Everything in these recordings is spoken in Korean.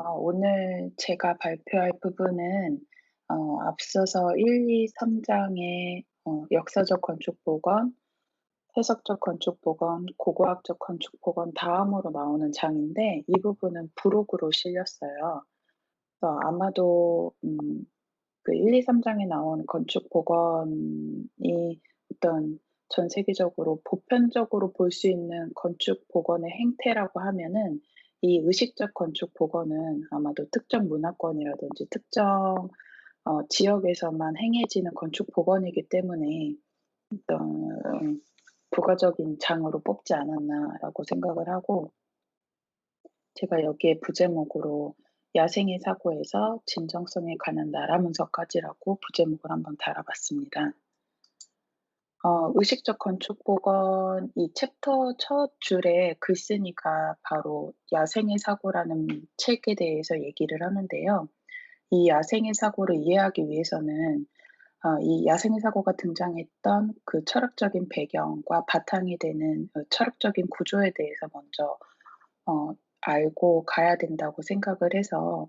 어, 오늘 제가 발표할 부분은 어, 앞서서 1, 2, 3장의 어, 역사적 건축 복원, 해석적 건축 복원, 고고학적 건축 복원 다음으로 나오는 장인데 이 부분은 부록으로 실렸어요. 그래서 아마도 음, 그 1, 2, 3장에 나온 건축 복원이 어떤 전 세계적으로 보편적으로 볼 수 있는 건축 복원의 행태라고 하면은 이 의식적 건축 복원은 아마도 특정 문화권이라든지 특정 어, 지역에서만 행해지는 건축 복원이기 때문에 어떤 부가적인 장으로 뽑지 않았나라고 생각을 하고 제가 여기에 부제목으로 야생의 사고에서 진정성에 관한 나라 문서까지라고 부제목을 한번 달아봤습니다. 어, 의식적 건축 복원 이 챕터 첫 줄에 글쓴이가 바로 야생의 사고라는 책에 대해서 얘기를 하는데요. 이 야생의 사고를 이해하기 위해서는 어, 이 야생의 사고가 등장했던 그 철학적인 배경과 바탕이 되는 그 철학적인 구조에 대해서 먼저 어, 알고 가야 된다고 생각을 해서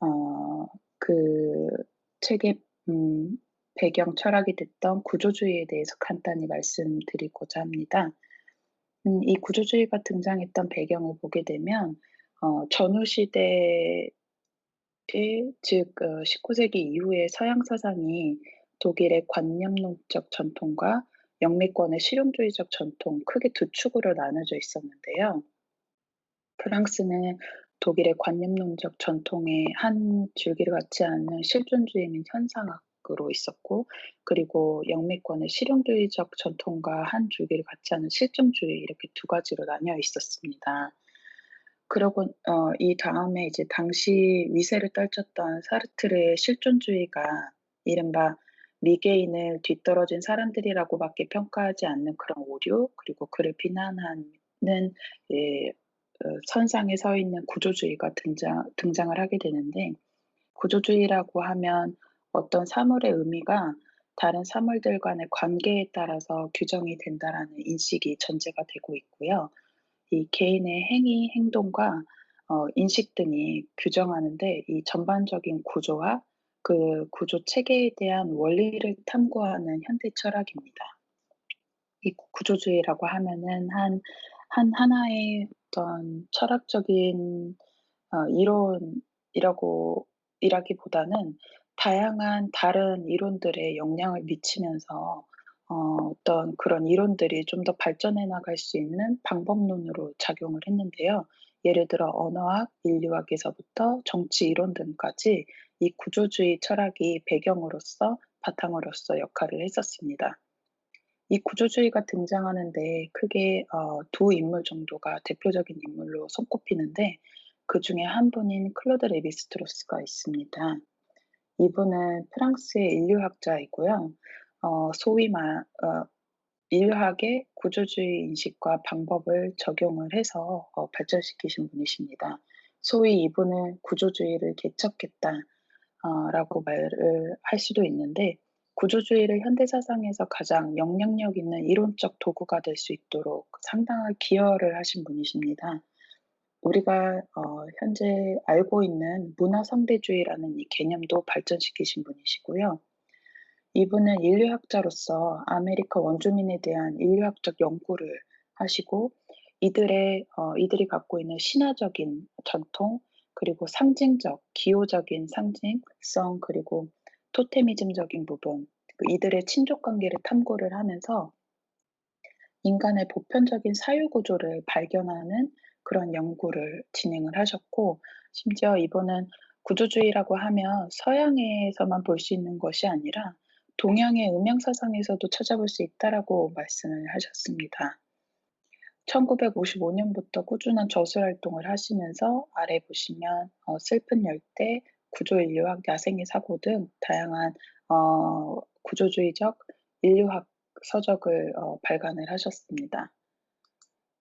어, 그 책의 음, 배경 철학이 됐던 구조주의에 대해서 간단히 말씀드리고자 합니다. 음, 이 구조주의가 등장했던 배경을 보게 되면 어, 전후 시대의 즉 어, 19세기 이후의 서양 사상이 독일의 관념론적 전통과 영미권의 실용주의적 전통 크게 두 축으로 나눠져 있었는데요. 프랑스는 독일의 관념론적 전통의 한 줄기를 갖지 않는 실존주의 및 현상학 으로 있었고 그리고 영미권의 실용주의적 전통과 한 줄기를 갖지 않은 실증주의 이렇게 두 가지로 나뉘어 있었습니다. 그러고 어, 이 다음에 이제 당시 위세를 떨쳤던 사르트르의 실존주의가 이른바 미개인을 뒤떨어진 사람들이라고밖에 평가하지 않는 그런 오류 그리고 그를 비난하는 예, 어, 선상에 서 있는 구조주의가 등장, 등장을 하게 되는데 구조주의라고 하면 어떤 사물의 의미가 다른 사물들 간의 관계에 따라서 규정이 된다라는 인식이 전제가 되고 있고요. 이 개인의 행위, 행동과 어, 인식 등이 규정하는데 이 전반적인 구조와 그 구조 체계에 대한 원리를 탐구하는 현대 철학입니다. 이 구조주의라고 하면은 한, 한 하나의 어떤 철학적인 어, 이론이라고 이라기보다는 다양한 다른 이론들에 영향을 미치면서 어, 어떤 그런 이론들이 좀 더 발전해 나갈 수 있는 방법론으로 작용을 했는데요. 예를 들어 언어학, 인류학에서부터 정치 이론 등까지 이 구조주의 철학이 배경으로서 바탕으로서 역할을 했었습니다. 이 구조주의가 등장하는데 크게 어, 두 인물 정도가 대표적인 인물로 손꼽히는데 그 중에 한 분인 클로드 레비스트로스가 있습니다. 이분은 프랑스의 인류학자이고요. 어, 소위 말, 어, 인류학의 구조주의 인식과 방법을 적용을 해서 어, 발전시키신 분이십니다. 소위 이분은 구조주의를 개척했다. 어, 라고 말을 할 수도 있는데, 구조주의를 현대사상에서 가장 영향력 있는 이론적 도구가 될 수 있도록 상당한 기여를 하신 분이십니다. 우리가 어, 현재 알고 있는 문화상대주의라는 이 개념도 발전시키신 분이시고요. 이분은 인류학자로서 아메리카 원주민에 대한 인류학적 연구를 하시고 이들의 어, 이들이 갖고 있는 신화적인 전통 그리고 상징적 기호적인 상징성 그리고 토테미즘적인 부분 그 이들의 친족 관계를 탐구를 하면서 인간의 보편적인 사유 구조를 발견하는 그런 연구를 진행을 하셨고 심지어 이분은 구조주의라고 하면 서양에서만 볼 수 있는 것이 아니라 동양의 음양 사상에서도 찾아볼 수 있다라고 말씀을 하셨습니다. 1955년부터 꾸준한 저술 활동을 하시면서 아래 보시면 어, 슬픈 열대, 구조인류학, 야생의 사고 등 다양한 어, 구조주의적 인류학 서적을 어, 발간을 하셨습니다.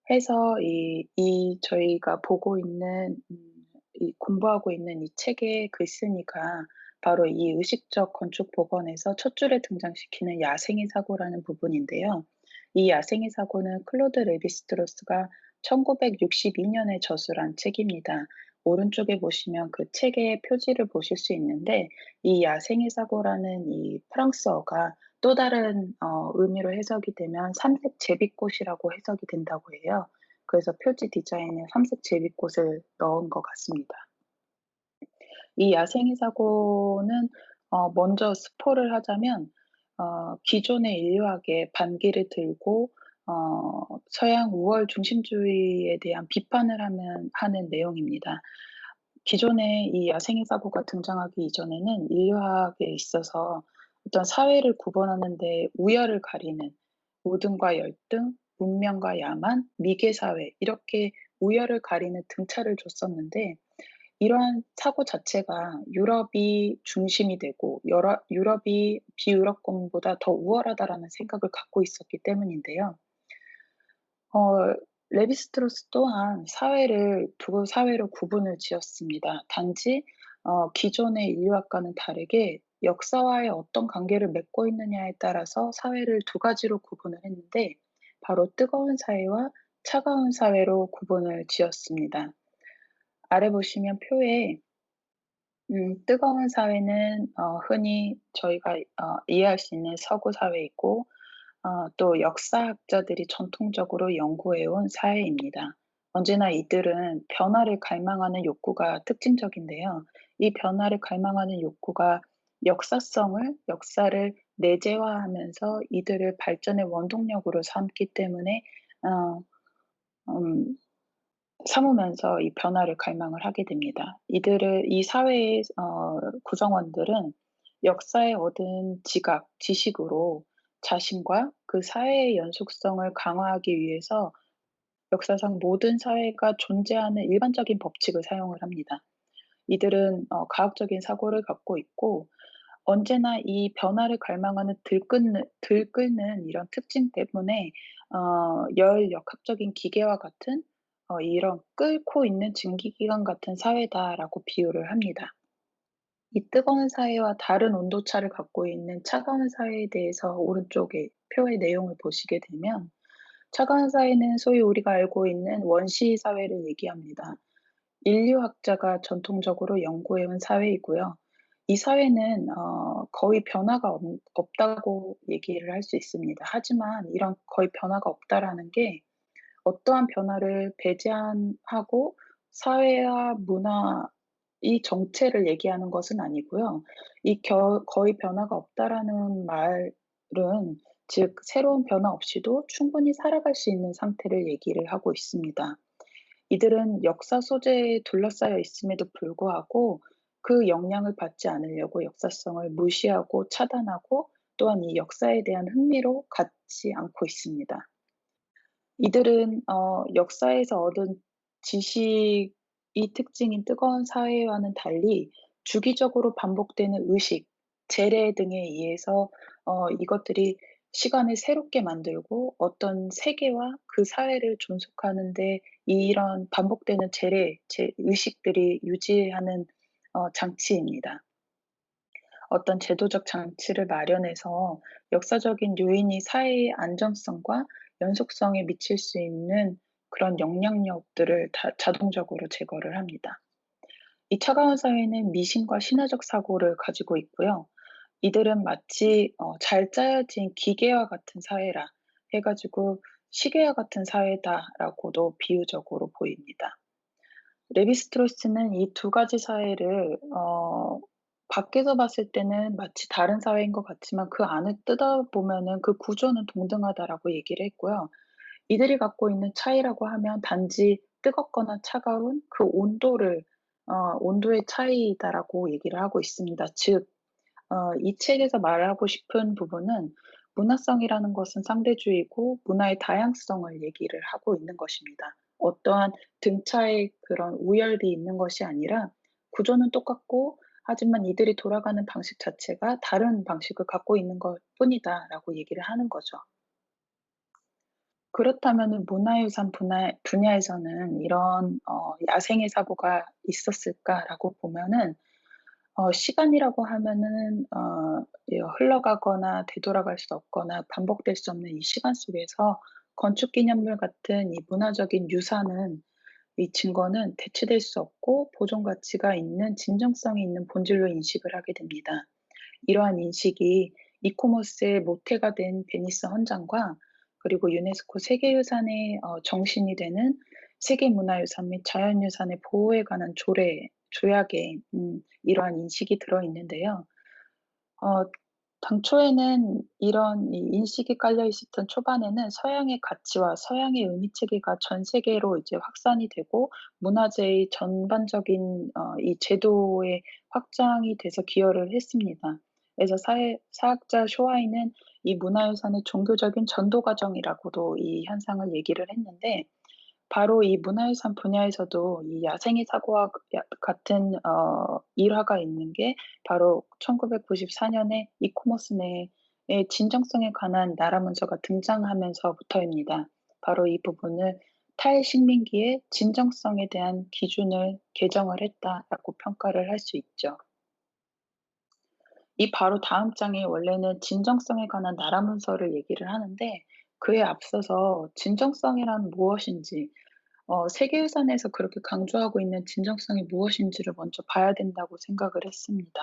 해서 이, 이 저희가 보고 있는 음, 이 공부하고 있는 이 책의 글쓴이가 바로 이 의식적 건축 복원에서 첫 줄에 등장시키는 야생의 사고라는 부분인데요. 이 야생의 사고는 클로드 레비스트로스가 1962년에 저술한 책입니다. 오른쪽에 보시면 그 책의 표지를 보실 수 있는데 이 야생의 사고라는 이 프랑스어가 또 다른 어 의미로 해석이 되면 삼색 제비꽃이라고 해석이 된다고 해요. 그래서 표지 디자인에 삼색 제비꽃을 넣은 것 같습니다. 이 야생의 사고는 어 먼저 스포를 하자면 어 기존의 인류학의 반기를 들고 어 서양 우월 중심주의에 대한 비판을 하면 하는 내용입니다. 기존에 이 야생의 사고가 등장하기 이전에는 인류학에 있어서 어떤 사회를 구분하는 데 우열을 가리는 우등과 열등, 문명과 야만, 미개 사회 이렇게 우열을 가리는 등차를 줬었는데 이러한 사고 자체가 유럽이 중심이 되고 여러 유럽이 비유럽권보다 더 우월하다라는 생각을 갖고 있었기 때문인데요. 어 레비스트로스 또한 사회를 두 사회로 구분을 지었습니다. 단지 어 기존의 인류학과는 다르게 역사와의 어떤 관계를 맺고 있느냐에 따라서 사회를 두 가지로 구분을 했는데 바로 뜨거운 사회와 차가운 사회로 구분을 지었습니다. 아래 보시면 표에 음 뜨거운 사회는 어 흔히 저희가 어 이해할 수 있는 서구 사회이고 어 또 역사학자들이 전통적으로 연구해 온 사회입니다. 언제나 이들은 변화를 갈망하는 욕구가 특징적인데요. 이 변화를 갈망하는 욕구가 역사성을 역사를 내재화하면서 이들을 발전의 원동력으로 삼기 때문에 어 음 삼으면서 이 변화를 갈망을 하게 됩니다. 이들을 이 사회의 어 구성원들은 역사에 얻은 지각, 지식으로 자신과 그 사회의 연속성을 강화하기 위해서 역사상 모든 사회가 존재하는 일반적인 법칙을 사용을 합니다. 이들은 어 과학적인 사고를 갖고 있고 언제나 이 변화를 갈망하는 들끓는 들끓는 이런 특징 때문에 어 열 역학적인 기계와 같은 어 이런 끓고 있는 증기기관 같은 사회다라고 비유를 합니다. 이 뜨거운 사회와 다른 온도차를 갖고 있는 차가운 사회에 대해서 오른쪽에 표의 내용을 보시게 되면 차가운 사회는 소위 우리가 알고 있는 원시 사회를 얘기합니다. 인류학자가 전통적으로 연구해 온 사회이고요. 이 사회는 어 거의 변화가 없 없다고 얘기를 할 수 있습니다. 하지만 이런 거의 변화가 없다라는 게 어떠한 변화를 배제하고 사회와 문화 이 정체를 얘기하는 것은 아니고요. 이 겨 거의 변화가 없다라는 말은 즉 새로운 변화 없이도 충분히 살아갈 수 있는 상태를 얘기를 하고 있습니다. 이들은 역사 소재에 둘러싸여 있음에도 불구하고 그 영향을 받지 않으려고 역사성을 무시하고 차단하고 또한 이 역사에 대한 흥미로 갖지 않고 있습니다. 이들은 어 역사에서 얻은 지식이 특징인 뜨거운 사회와는 달리 주기적으로 반복되는 의식, 재래 등에 의해서 어 이것들이 시간을 새롭게 만들고 어떤 세계와 그 사회를 존속하는 데 이런 반복되는 재래, 제 의식들이 유지하는 어 장치입니다. 어떤 제도적 장치를 마련해서 역사적인 요인이 사회의 안정성과 연속성에 미칠 수 있는 그런 영향력들을 다 자동적으로 제거를 합니다. 이 차가운 사회는 미신과 신화적 사고를 가지고 있고요. 이들은 마치 어 "잘 짜여진 기계와 같은 사회라." 해 가지고 "시계와 같은 사회다."라고도 비유적으로 보입니다. 레비스트로스는 이 두 가지 사회를 어 밖에서 봤을 때는 마치 다른 사회인 것 같지만 그 안을 뜯어보면은 "그 구조는 동등하다."라고 얘기를 했고요. 이들이 갖고 있는 차이라고 하면 단지 뜨겁거나 차가운 그 온도를 어 "온도의 차이다."라고 얘기를 하고 있습니다. 즉 어 이 책에서 말하고 싶은 부분은 문화성이라는 것은 상대주의고 문화의 다양성을 얘기를 하고 있는 것입니다. 어떠한 등차의 그런 우열이 있는 것이 아니라 구조는 똑같고 하지만 이들이 돌아가는 방식 자체가 다른 방식을 갖고 있는 것 뿐이다라고 얘기를 하는 거죠. 그렇다면은 문화유산 분야 분야에서는 이런 어 '야생의 사고가 있었을까?'라고 보면은 어 시간이라고 하면은 어이 흘러가거나 되돌아갈 수 없거나 반복될 수 없는 이 시간 속에서 건축 기념물 같은 이 문화적인 유산은 이 증거는 대체될 수 없고 보존 가치가 있는 진정성이 있는 본질로 인식을 하게 됩니다. 이러한 인식이 이코머스의 모태가 된 베니스 헌장과 그리고 유네스코 세계유산의 어, 정신이 되는 세계문화유산 및 자연유산의 보호에 관한 조례, 조약에 음, 이러한 인식이 들어 있는데요. 어, 당초에는 이런 인식이 깔려 있었던 초반에는 서양의 가치와 서양의 의미 체계가 전 세계로 이제 확산이 되고 문화재의 전반적인 어, 이 제도의 확장이 돼서 기여를 했습니다. 그래서 사회, 사학자 쇼아이는 이 문화유산의 종교적인 전도 과정이라고도 이 현상을 얘기를 했는데 바로 이 문화유산 분야에서도 이 야생의 사고와 같은 어 일화가 있는 게 바로 1994년에 이코머스 내의 진정성에 관한 나라 문서가 등장하면서부터입니다. 바로 이 부분을 탈식민기의 진정성에 대한 기준을 개정을 했다라고 평가를 할 수 있죠. 이 바로 다음 장에 원래는 진정성에 관한 나라 문서를 얘기를 하는데 그에 앞서서 진정성이란 무엇인지 어 세계유산에서 그렇게 강조하고 있는 진정성이 무엇인지를 먼저 봐야 된다고 생각을 했습니다.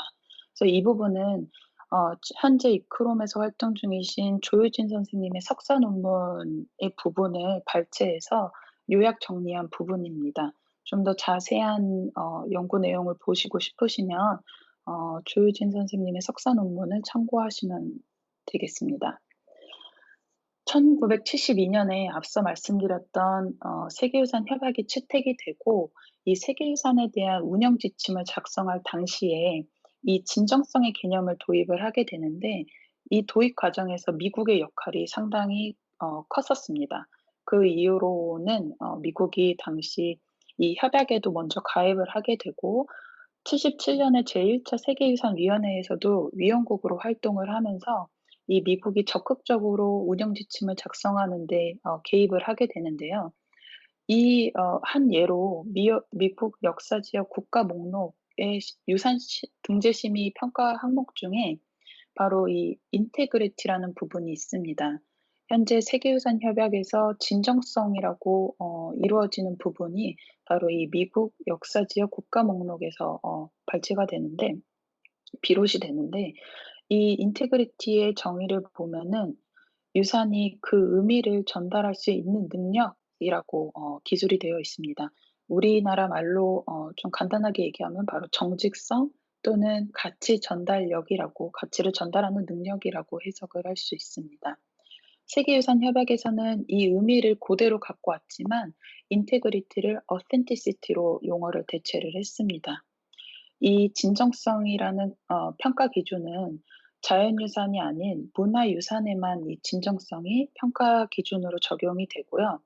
그래서 이 부분은 어 현재 이크롬에서 활동 중이신 조유진 선생님의 석사 논문의 부분을 발췌해서 요약 정리한 부분입니다. 좀 더 자세한 어 연구 내용을 보시고 싶으시면 어 조유진 선생님의 석사 논문을 참고하시면 되겠습니다. 1972 년에 앞서 말씀드렸던 어 세계유산 협약이 채택이 되고 이 세계유산에 대한 운영 지침을 작성할 당시에 이 진정성의 개념을 도입을 하게 되는데 이 도입 과정에서 미국의 역할이 상당히 어 컸었습니다. 그 이유로는 어 미국이 당시 이 협약에도 먼저 가입을 하게 되고 77 년에 제1차 세계유산위원회에서도 위원국으로 활동을 하면서 이 미국이 적극적으로 운영 지침을 작성하는 데 어 개입을 하게 되는데요. 이어한 예로 미어 미국 역사 지역 국가 목록의 유산 시 등재 심의 평가 항목 중에 바로 이 인테그리티라는 부분이 있습니다. 현재 세계유산 협약에서 진정성이라고 어 이루어지는 부분이 바로 이 미국 역사 지역 국가 목록에서 어 발췌가 되는데 비롯이 되는데 이 인테그리티의 정의를 보면은 유산이 그 의미를 전달할 수 있는 능력이라고 어 기술이 되어 있습니다. 우리나라 말로 어 좀 간단하게 얘기하면 바로 정직성 또는 가치 전달력이라고 가치를 전달하는 능력이라고 해석을 할 수 있습니다. 세계유산 협약에서는 이 의미를 고대로 갖고 왔지만 인테그리티를 어센티시티로 용어를 대체를 했습니다. 이 진정성이라는 어 평가 기준은 자연유산이 아닌 문화유산에만 이 진정성이 평가 기준으로 적용이 되고요.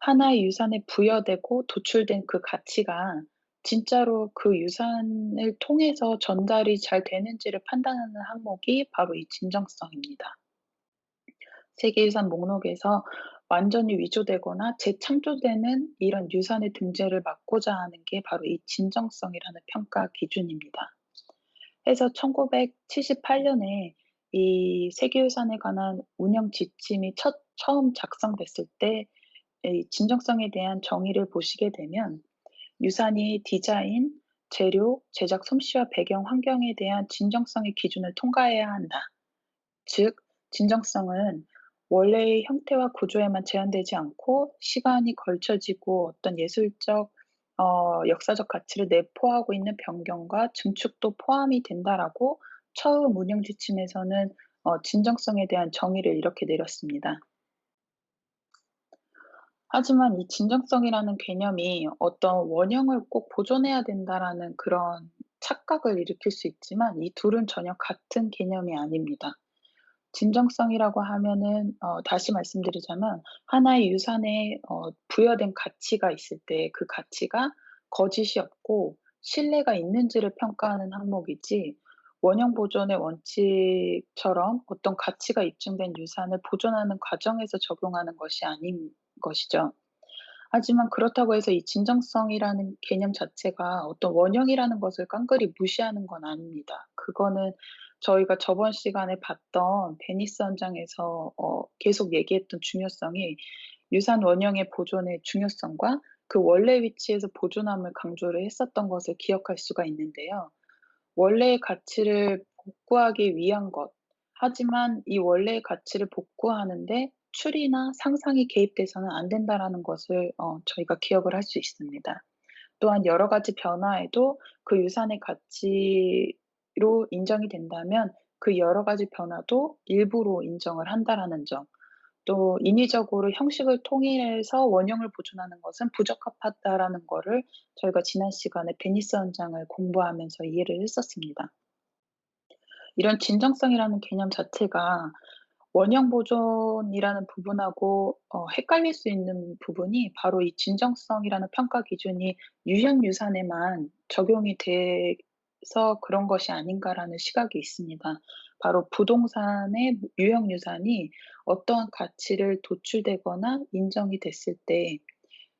하나의 유산에 부여되고 도출된 그 가치가 진짜로 그 유산을 통해서 전달이 잘 되는지를 판단하는 항목이 바로 이 진정성입니다. 세계유산 목록에서 완전히 위조되거나 재창조되는 이런 유산의 등재를 막고자 하는 게 바로 이 진정성이라는 평가 기준입니다. 해서 1978년에 이 세계유산에 관한 운영 지침이 첫 처음 작성됐을 때이 진정성에 대한 정의를 보시게 되면 유산이 디자인, 재료, 제작 솜씨와 배경 환경에 대한 진정성의 기준을 통과해야 한다. 즉 진정성은 원래의 형태와 구조에만 제한되지 않고 시간이 걸쳐지고 어떤 예술적 어 역사적 가치를 내포하고 있는 변경과 증축도 포함이 된다라고 처음 운영 지침에서는 어 진정성에 대한 정의를 이렇게 내렸습니다. 하지만 이 진정성이라는 개념이 어떤 원형을 꼭 보존해야 된다라는 그런 착각을 일으킬 수 있지만 이 둘은 전혀 같은 개념이 아닙니다. 진정성이라고 하면은 어 다시 말씀드리자면 하나의 유산에 어 부여된 가치가 있을 때 그 가치가 거짓이 없고 신뢰가 있는지를 평가하는 항목이지 원형 보존의 원칙처럼 어떤 가치가 입증된 유산을 보존하는 과정에서 적용하는 것이 아닌 것이죠. 하지만 그렇다고 해서 이 진정성이라는 개념 자체가 어떤 원형이라는 것을 깡그리 무시하는 건 아닙니다. 그거는 저희가 저번 시간에 봤던 베니스 현장에서 어 계속 얘기했던 중요성이 유산 원형의 보존의 중요성과 그 원래 위치에서 보존함을 강조를 했었던 것을 기억할 수가 있는데요. 원래의 가치를 복구하기 위한 것. 하지만 이 원래의 가치를 복구하는데 추리나 상상이 개입돼서는 안 된다라는 것을 어 저희가 기억을 할 수 있습니다. 또한 여러 가지 변화에도 그 유산의 가치 로 인정이 된다면 그 여러 가지 변화도 일부로 인정을 한다라는 점. 또 인위적으로 형식을 통일해서 원형을 보존하는 것은 부적합하다라는 거를 저희가 지난 시간에 베니스 현장을 공부하면서 이해를 했었습니다. 이런 진정성이라는 개념 자체가 원형 보존이라는 부분하고 어 헷갈릴 수 있는 부분이 바로 이 진정성이라는 평가 기준이 유형 유산에만 적용이 돼서 그런 것이 아닌가라는 시각이 있습니다. 바로 부동산의 유형 유산이 어떠한 가치를 도출되거나 인정이 됐을 때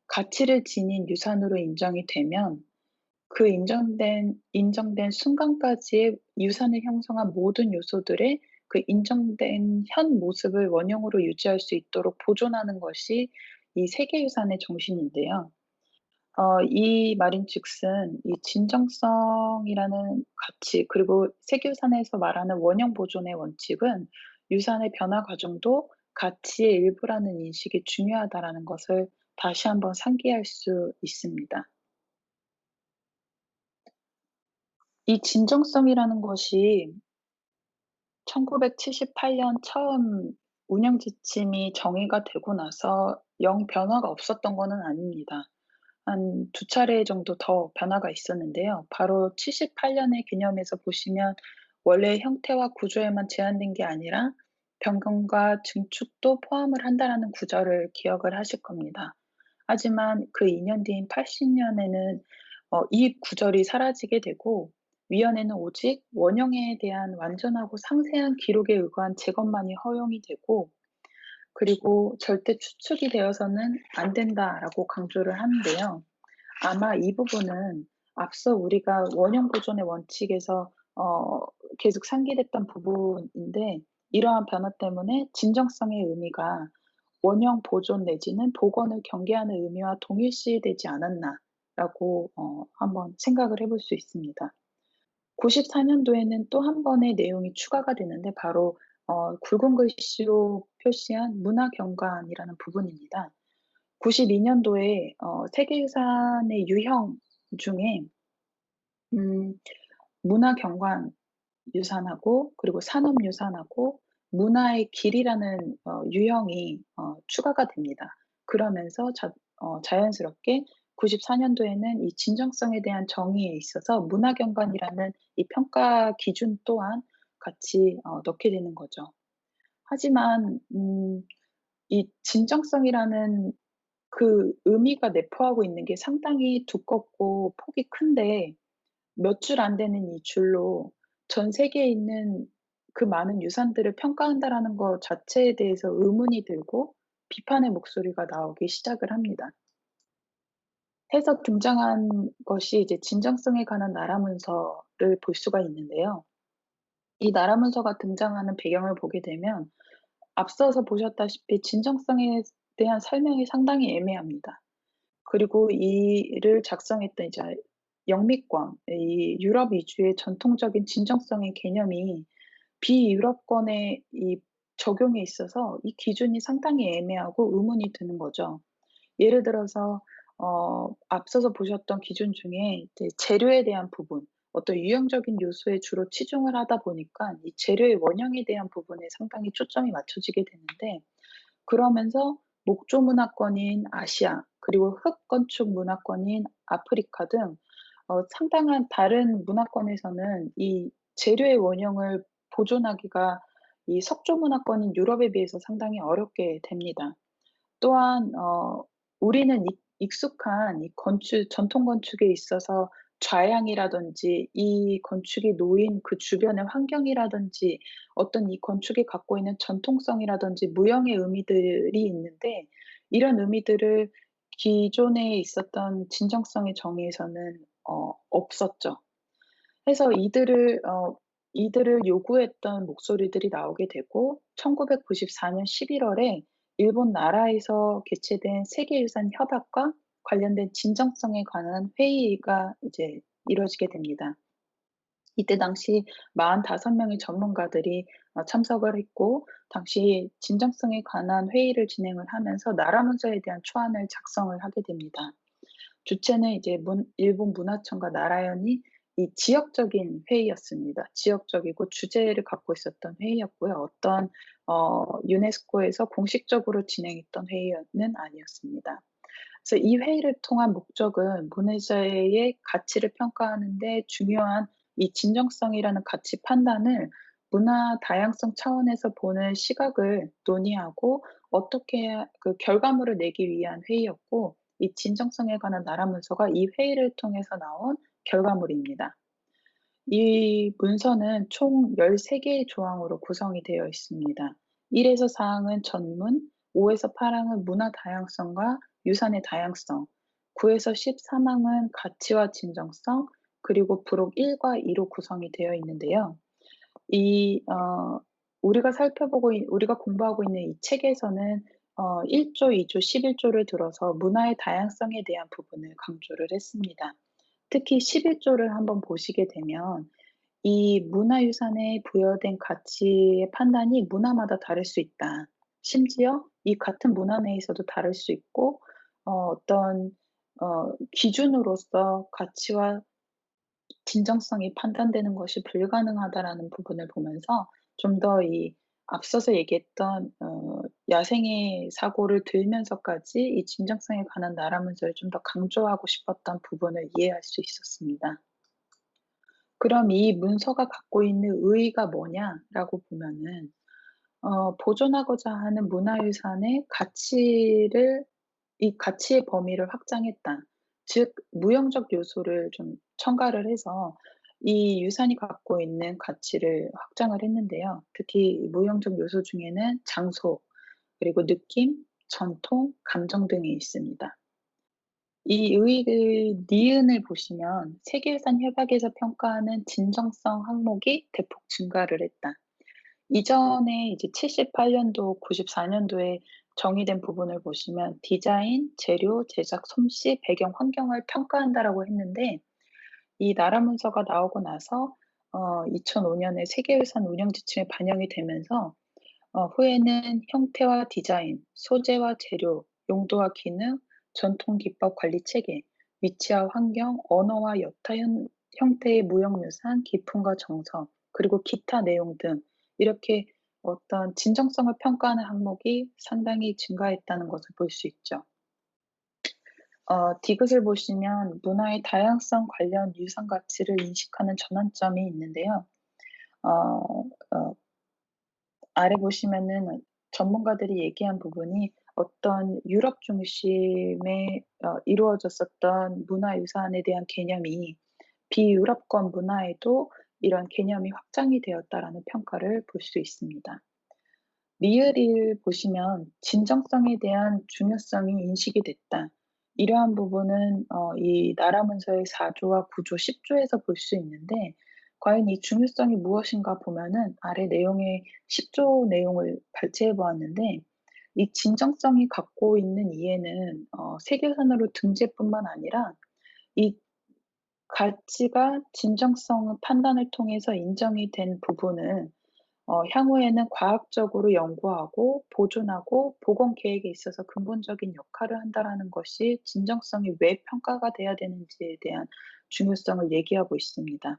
가치를 지닌 유산으로 인정이 되면 그 인정된 인정된 순간까지의 유산을 형성한 모든 요소들의 그 인정된 현 모습을 원형으로 유지할 수 있도록 보존하는 것이 이 세계유산의 정신인데요. 어 이 말인즉슨 이 진정성이라는 가치 그리고 세계유산에서 말하는 원형 보존의 원칙은 유산의 변화 과정도 가치의 일부라는 인식이 중요하다라는 것을 다시 한번 상기할 수 있습니다. 이 진정성이라는 것이 1978년 처음 운영 지침이 정의가 되고 나서 영 변화가 없었던 거는 아닙니다. 한두 차례 정도 더 변화가 있었는데요. 바로 78 년의 개념에서 보시면 원래의 형태와 구조에만 제한된 게 아니라 변경과 증축도 포함을 한다라는 구절을 기억을 하실 겁니다. 하지만 그 2년 뒤인 80 년에는 어 이 구절이 사라지게 되고 위원회는 오직 원형에 대한 완전하고 상세한 기록에 의거한 재검만이 허용이 되고 그리고 "절대 추측이 되어서는 안 된다."라고 강조를 하는데요. 아마 이 부분은 앞서 우리가 원형 보존의 원칙에서 어 계속 상기됐던 부분인데 이러한 변화 때문에 진정성의 의미가 원형 보존 내지는 복원을 경계하는 의미와 동일시되지 않았나라고 어 한번 생각을 해볼 수 있습니다. 94 년도에는 또 한 번의 내용이 추가가 되는데 바로 어 굵은 글씨로 표시한 문화경관이라는 부분입니다. 92 년도에 어 세계유산의 유형 중에 음 문화경관 유산하고 그리고 산업유산하고 문화의 길이라는 어 유형이 어 추가가 됩니다. 그러면서 자어 자연스럽게 94 년도에는 이 진정성에 대한 정의에 있어서 문화경관이라는 이 평가 기준 또한 같이 어 넣게 되는 거죠. 하지만 음 이 진정성이라는 그 의미가 내포하고 있는 게 상당히 두껍고 폭이 큰데 몇 줄 안 되는 이 줄로 전 세계에 있는 그 많은 유산들을 평가한다라는 것 자체에 대해서 의문이 들고 비판의 목소리가 나오기 시작을 합니다. 해서 등장한 것이 이제 진정성에 관한 나라 문서를 볼 수가 있는데요. 이 나라 문서가 등장하는 배경을 보게 되면 앞서서 보셨다시피 진정성에 대한 설명이 상당히 애매합니다. 그리고 이를 작성했던 이제 영미권, 이 유럽 위주의 전통적인 진정성의 개념이 비유럽권의 이 적용에 있어서 이 기준이 상당히 애매하고 의문이 드는 거죠. 예를 들어서 어 앞서서 보셨던 기준 중에 재료에 대한 부분, 어떤 유형적인 요소에 주로 치중을 하다 보니까 이 재료의 원형에 대한 부분에 상당히 초점이 맞춰지게 되는데 그러면서 목조 문화권인 아시아 그리고 흙 건축 문화권인 아프리카 등 어 상당한 다른 문화권에서는 이 재료의 원형을 보존하기가 이 석조 문화권인 유럽에 비해서 상당히 어렵게 됩니다. 또한 어 우리는 익 익숙한 이 건축 전통 건축에 있어서 좌양이라든지 이 건축이 놓인 그 주변의 환경이라든지 어떤 이 건축이 갖고 있는 전통성이라든지 무형의 의미들이 있는데 이런 의미들을 기존에 있었던 진정성의 정의에서는 어 없었죠. 해서 이들을 어 이들을 요구했던 목소리들이 나오게 되고 1994년 11월에 일본 나라에서 개최된 세계유산 협약과 관련된 진정성에 관한 회의가 이제 이루어지게 됩니다. 이때 당시 45 명의 전문가들이 어 참석을 했고 당시 진정성에 관한 회의를 진행을 하면서 나라 문서에 대한 초안을 작성을 하게 됩니다. 주체는 이제 문 일본 문화청과 나라연이 이 지역적인 회의였습니다. 지역적이고 주제를 갖고 있었던 회의였고요. 어떤 어 유네스코에서 공식적으로 진행했던 회의는 아니었습니다. 그래서 이 회의를 통한 목적은 문해자의 가치를 평가하는 데 중요한 이 진정성이라는 가치 판단을 문화 다양성 차원에서 보는 시각을 논의하고 어떻게 그 결과물을 내기 위한 회의였고 이 진정성에 관한 나라 문서가 이 회의를 통해서 나온 결과물입니다. 이 문서는 총 13 개의 조항으로 구성이 되어 있습니다. 1 에서 4 항은 전문, 5 에서 8 항은 문화 다양성과 유산의 다양성, 9 에서 13 항은 가치와 진정성, 그리고 부록 1과 2로 구성이 되어 있는데요. 이 어 우리가 살펴보고 있 우리가 공부하고 있는 이 책에서는 어 1 조, 2 조, 11 조를 들어서 문화의 다양성에 대한 부분을 강조를 했습니다. 특히 11 조를 한번 보시게 되면 이 문화유산에 부여된 가치의 판단이 문화마다 다를 수 있다. 심지어 이 같은 문화 내에서도 다를 수 있고 어 어떤 어 기준으로서 가치와 진정성이 판단되는 것이 불가능하다라는 부분을 보면서 좀 더 이 앞서서 얘기했던 어 야생의 사고를 들면서까지 이 진정성에 관한 나라 문서를 좀 더 강조하고 싶었던 부분을 이해할 수 있었습니다. 그럼 이 문서가 갖고 있는 의의가 뭐냐라고 보면은 어 보존하고자 하는 문화유산의 가치를 이 가치의 범위를 확장했다. 즉 무형적 요소를 좀 첨가를 해서 이 유산이 갖고 있는 가치를 확장을 했는데요. 특히 무형적 요소 중에는 장소, 그리고 느낌, 전통, 감정 등이 있습니다. 이 의의 니은을 보시면 세계유산 협약에서 평가하는 진정성 항목이 대폭 증가를 했다. 이전에 이제 78년도, 94년도에 정의된 부분을 보시면 디자인, 재료, 제작, 솜씨, 배경, 환경을 평가한다라고 했는데 이 나라 문서가 나오고 나서 어 2005년에 세계유산 운영 지침에 반영이 되면서 어 후에는 형태와 디자인, 소재와 재료, 용도와 기능, 전통 기법 관리 체계, 위치와 환경, 언어와 여타 현 형태의 무형유산, 기품과 정서, 그리고 기타 내용 등 이렇게 어떤 진정성을 평가하는 항목이 상당히 증가했다는 것을 볼 수 있죠. 어 디귿을 보시면 문화의 다양성 관련 유산 가치를 인식하는 전환점이 있는데요. 어 어 아래 보시면은 전문가들이 얘기한 부분이 어떤 유럽 중심의 어 이루어졌었던 문화 유산에 대한 개념이 비유럽권 문화에도 이런 개념이 확장이 되었다라는 평가를 볼 수 있습니다. 리을을 보시면 진정성에 대한 중요성이 인식이 됐다. 이러한 부분은 어 이 나라 문서의 4 조와 9 조, 10 조에서 볼 수 있는데 과연 이 중요성이 무엇인가 보면은 아래 내용의 10조 내용을 발췌해 보았는데 이 진정성이 갖고 있는 이해는 어 세계유산으로 등재뿐만 아니라 이 가치가 진정성 판단을 통해서 인정이 된 부분은 어 향후에는 과학적으로 연구하고 보존하고 복원 계획에 있어서 근본적인 역할을 한다라는 것이 진정성이 왜 평가가 돼야 되는지에 대한 중요성을 얘기하고 있습니다.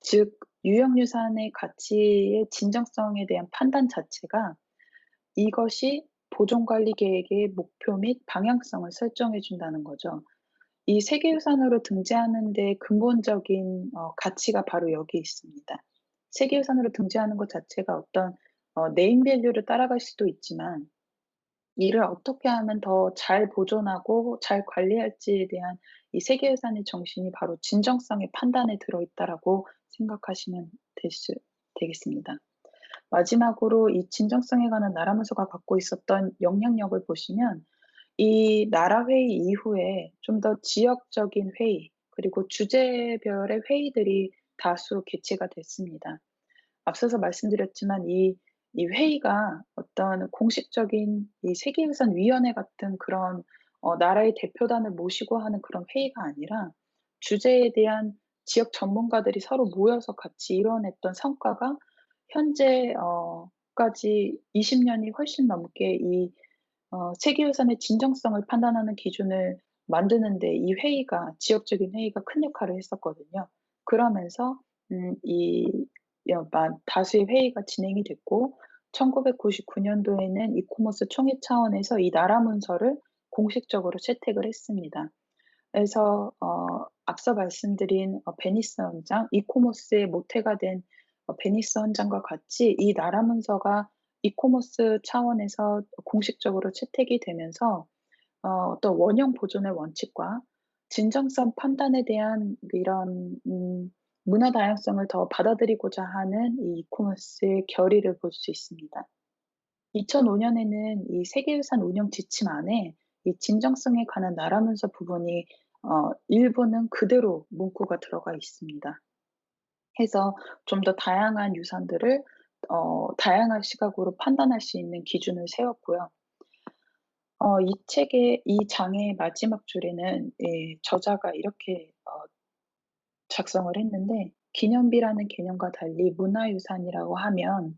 즉 유형유산의 가치의 진정성에 대한 판단 자체가 이것이 보존 관리 계획의 목표 및 방향성을 설정해 준다는 거죠. 이 세계유산으로 등재하는 데 근본적인 어 가치가 바로 여기에 있습니다. 세계유산으로 등재하는 것 자체가 어떤 어 네임 밸류를 따라갈 수도 있지만 이를 어떻게 하면 더 잘 보존하고 잘 관리할지에 대한 이 세계유산의 정신이 바로 진정성의 판단에 들어 있다라고 생각하시면 될수 되겠습니다. 마지막으로 이 진정성에 관한 나라 문서가 갖고 있었던 영향력을 보시면 이 나라 회의 이후에 좀 더 지역적인 회의 그리고 주제별의 회의들이 다수 개최가 됐습니다. 앞서서 말씀드렸지만 이 이 회의가 어떤 공식적인 이 세계유산 위원회 같은 그런 어 나라의 대표단을 모시고 하는 그런 회의가 아니라 주제에 대한 지역 전문가들이 서로 모여서 같이 이뤄냈던 성과가 현재 어 까지 20 년이 훨씬 넘게 이 어 세계유산의 진정성을 판단하는 기준을 만드는 데 이 회의가 지역적인 회의가 큰 역할을 했었거든요. 그러면서 음 이 다수의 회의가 진행이 됐고 1999 년도에는 이코모스 총회 차원에서 이 나라 문서를 공식적으로 채택을 했습니다. 그래서 어 앞서 말씀드린 어 베니스 헌장, 이코모스의 모태가 된어 베니스 헌장과 같이 이 나라 문서가 이코모스 차원에서 공식적으로 채택이 되면서 어 어떤 원형 보존의 원칙과 진정성 판단에 대한 이런 음 문화 다양성을 더 받아들이고자 하는 이 이코모스의 결의를 볼 수 있습니다. 2005 년에는 이 세계유산 운영 지침 안에 이 진정성에 관한 나라 문서 부분이 어 일부는 그대로 문구가 들어가 있습니다. 해서 좀 더 다양한 유산들을 어 다양한 시각으로 판단할 수 있는 기준을 세웠고요. 어 이 책의 이 장의 마지막 줄에는 이 저자가 이렇게 어 작성을 했는데 "기념비라는 개념과 달리 문화유산이라고 하면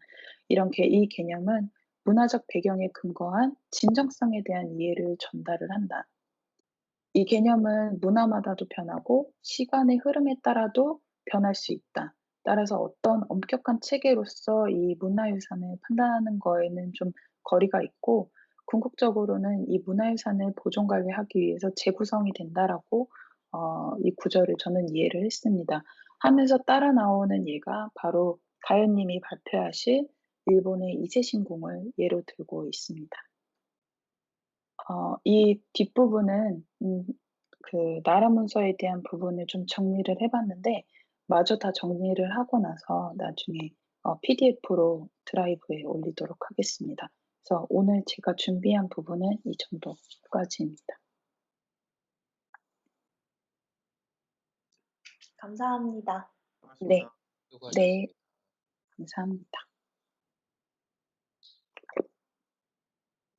개이 개념은 문화적 배경에 근거한 진정성에 대한 이해를 전달을 한다." "이 개념은 문화마다도 변하고 시간의 흐름에 따라도 변할 수 있다. 따라서 어떤 엄격한 체계로서 이 문화유산을 판단하는 거에는 좀 거리가 있고 궁극적으로는 이 문화유산을 보존 관리하기 위해서 재구성이 된다."라고 어 이 구절을 저는 이해를 했습니다. 하면서 따라 나오는 예가 바로 가연 님이 발표하실 일본의 이세신궁을 예로 들고 있습니다. 어 이 뒷부분은 음 그 나라 문서에 대한 부분을 좀 정리를 해 봤는데 마저 다 정리를 하고 나서 나중에 어 PDF로 드라이브에 올리도록 하겠습니다. 그래서 오늘 제가 준비한 부분은 이 정도까지입니다. 감사합니다. 네. 네. 감사합니다.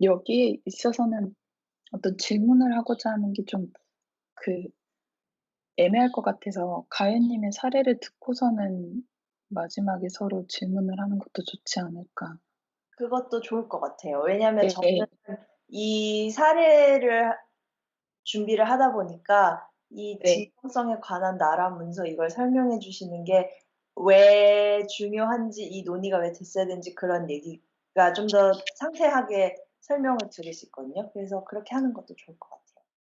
여기에 있어서는 어떤 질문을 하고자 하는 게 좀 그 애매할 것 같아서 가연 님의 사례를 듣고서는 마지막에 서로 질문을 하는 것도 좋지 않을까. 그것도 좋을 것 같아요. 왜냐하면 저는 네. 이 사례를 준비를 하다 보니까 이 네. 진정성에 관한 나라 문서 이걸 설명해 주시는 게 왜 중요한지 이 논의가 왜 됐어야 되는지 그런 얘기가 좀 더 상세하게 설명을 들을 수 있거든요. 그래서 그렇게 하는 것도 좋을 것 같아요.